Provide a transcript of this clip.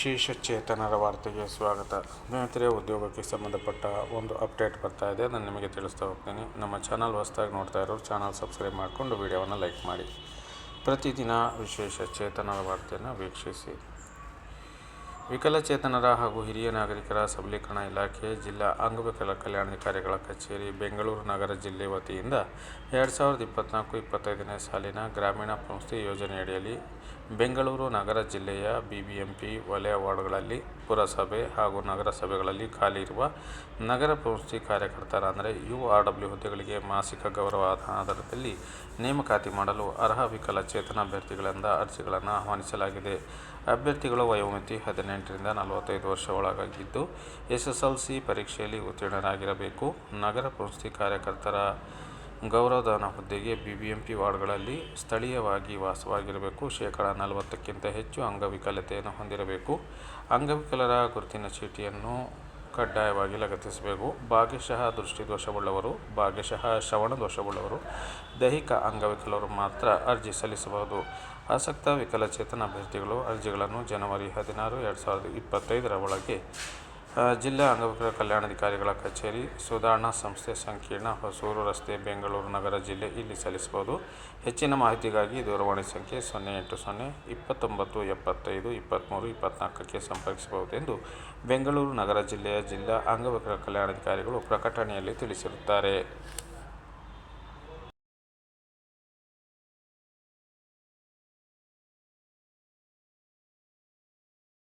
ವಿಶೇಷ ಚೇತನರ ವಾರ್ತೆಗೆ ಸ್ವಾಗತ. ಸ್ನೇಹಿತರೆ, ಉದ್ಯೋಗಕ್ಕೆ ಸಂಬಂಧಪಟ್ಟ ಒಂದು ಅಪ್ಡೇಟ್ ಬರ್ತಾ ಇದೆ. ನಾನು ನಿಮಗೆ ತಿಳಿಸ್ತಾ ಹೋಗ್ತೀನಿ. ನಮ್ಮ ಚಾನಲ್ ಹೊಸ್ದಾಗಿ ನೋಡ್ತಾ ಇರೋರು ಚಾನಲ್ ಸಬ್ಸ್ಕ್ರೈಬ್ ಮಾಡಿಕೊಂಡು ವಿಡಿಯೋವನ್ನು ಲೈಕ್ ಮಾಡಿ. ಪ್ರತಿದಿನ ವಿಶೇಷ ಚೇತನರ ವಾರ್ತೆಯನ್ನು ವೀಕ್ಷಿಸಿ. ವಿಕಲಚೇತನರ ಹಾಗೂ ಹಿರಿಯ ನಾಗರಿಕರ ಸಬಲೀಕರಣ ಇಲಾಖೆ, ಜಿಲ್ಲಾ ಅಂಗವಿಕಲ ಕಲ್ಯಾಣಾಧಿಕಾರಿಗಳ ಕಚೇರಿ, ಬೆಂಗಳೂರು ನಗರ ಜಿಲ್ಲೆ ವತಿಯಿಂದ ಎರಡು ಸಾವಿರದ ಇಪ್ಪತ್ತ್ನಾಲ್ಕು ಇಪ್ಪತ್ತೈದನೇ ಸಾಲಿನ ಗ್ರಾಮೀಣ ಪಂಕ್ತಿ ಯೋಜನೆಯಡಿಯಲ್ಲಿ ಬೆಂಗಳೂರು ನಗರ ಜಿಲ್ಲೆಯ ಬಿಬಿಎಂಪಿ ವಲಯ ವಾರ್ಡ್ಗಳಲ್ಲಿ ಪುರಸಭೆ ಹಾಗೂ ನಗರಸಭೆಗಳಲ್ಲಿ ಖಾಲಿ ಇರುವ ನಗರ ಪಂಕ್ತಿ ಕಾರ್ಯಕರ್ತರ ಅಂದರೆ ಯು ಆರ್ ಡಬ್ಲ್ಯೂ ಹುದ್ದೆಗಳಿಗೆ ಮಾಸಿಕ ಗೌರವ ಆಧಾರದಲ್ಲಿ ನೇಮಕಾತಿ ಮಾಡಲು ಅರ್ಹ ವಿಕಲಚೇತನ ಅಭ್ಯರ್ಥಿಗಳಿಂದ ಅರ್ಜಿಗಳನ್ನು ಆಹ್ವಾನಿಸಲಾಗಿದೆ. ಅಭ್ಯರ್ಥಿಗಳು ವಯೋಮಿತಿ ಹದಿನೆಂಟರಿಂದ ನಲವತ್ತೈದು ವರ್ಷ ಒಳಗಾಗಿದ್ದು ಎಸ್ ಎಸ್ ಎಲ್ ಸಿ ಪರೀಕ್ಷೆಯಲ್ಲಿ ಉತ್ತೀರ್ಣರಾಗಿರಬೇಕು ನಗರ ಪಂಕ್ತಿ ಕಾರ್ಯಕರ್ತರ ಗೌರವಧನ ಹುದ್ದೆಗೆ ಬಿಬಿಎಂಪಿ ವಾರ್ಡ್ಗಳಲ್ಲಿ ಸ್ಥಳೀಯವಾಗಿ ವಾಸವಾಗಿರಬೇಕು. ಶೇಕಡ ನಲವತ್ತಕ್ಕಿಂತ ಹೆಚ್ಚು ಅಂಗವಿಕಲತೆಯನ್ನು ಹೊಂದಿರಬೇಕು. ಅಂಗವಿಕಲರ ಗುರುತಿನ ಚೀಟಿಯನ್ನು ಕಡ್ಡಾಯವಾಗಿ ಲಗತ್ತಿಸಬೇಕು. ಭಾಗ್ಯಶಃ ದೃಷ್ಟಿ ದೋಷವುಳ್ಳವರು ಭಾಗ್ಯಶಃ ಶ್ರವಣ ದೋಷವುಳ್ಳವರು ದೈಹಿಕ ಅಂಗವಿಕಲರು ಮಾತ್ರ ಅರ್ಜಿ ಸಲ್ಲಿಸಬಹುದು. ಆಸಕ್ತ ವಿಕಲಚೇತನ ಅಭ್ಯರ್ಥಿಗಳು ಅರ್ಜಿಗಳನ್ನು ಜನವರಿ ಹದಿನಾರು, ಎರಡು ಸಾವಿರದ ಇಪ್ಪತ್ತೈದರ ಒಳಗೆ ಜಿಲ್ಲಾ ಅಂಗವಿಕಲ ಕಲ್ಯಾಣಾಧಿಕಾರಿಗಳ ಕಚೇರಿ ಸುಧಾರಣಾ ಸಂಸ್ಥೆ ಸಂಕೀರ್ಣ ಹೊಸೂರು ರಸ್ತೆ ಬೆಂಗಳೂರು ನಗರ ಜಿಲ್ಲೆ ಇಲ್ಲಿ ಸಲ್ಲಿಸಬಹುದು. ಹೆಚ್ಚಿನ ಮಾಹಿತಿಗಾಗಿ ದೂರವಾಣಿ ಸಂಖ್ಯೆ ಸೊನ್ನೆ ಎಂಟು ಸೊನ್ನೆ ಇಪ್ಪತ್ತೊಂಬತ್ತು ಎಪ್ಪತ್ತೈದು ಇಪ್ಪತ್ತ್ಮೂರು ಇಪ್ಪತ್ತ್ನಾಲ್ಕಕ್ಕೆ ಸಂಪರ್ಕಿಸಬಹುದೆಂದು ಬೆಂಗಳೂರು ನಗರ ಜಿಲ್ಲೆಯ ಜಿಲ್ಲಾ ಅಂಗವಿಕಲ ಕಲ್ಯಾಣಾಧಿಕಾರಿಗಳು ಪ್ರಕಟಣೆಯಲ್ಲಿ ತಿಳಿಸಿರುತ್ತಾರೆ.